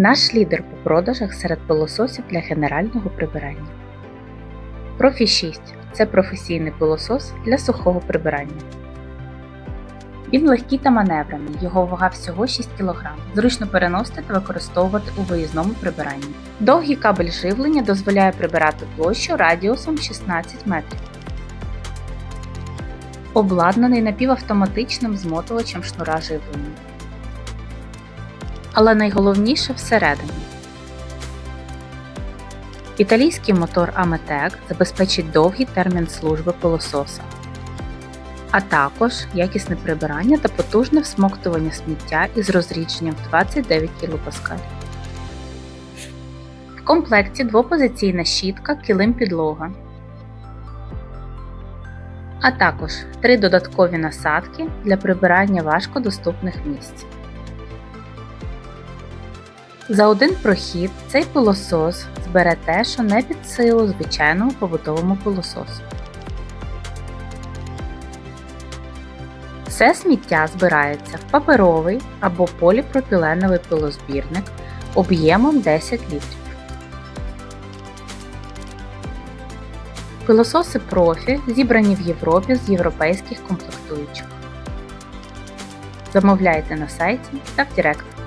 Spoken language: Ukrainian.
Наш лідер по продажах серед пилососів для генерального прибирання. Профі 6 це професійний пилосос для сухого прибирання. Він легкий та маневрений, його вага всього 6 кг. Зручно переносити та використовувати у виїзному прибиранні. Довгий кабель живлення дозволяє прибирати площу радіусом 16 метрів. Обладнаний напівавтоматичним змотувачем шнура живлення. Але найголовніше всередині. Італійський мотор Ametec забезпечить довгий термін служби пилососа, а також якісне прибирання та потужне всмоктування сміття із розрідженням в 29 кПа. В комплекті двопозиційна щітка килим підлога, а також три додаткові насадки для прибирання важкодоступних місць. За один прохід цей пилосос збере те, що не під силу звичайному побутовому пилососу. Все сміття збирається в паперовий або поліпропіленовий пилозбірник об'ємом 10 літрів. Пилососи профі зібрані в Європі з європейських комплектуючих. Замовляйте на сайті та в Директ.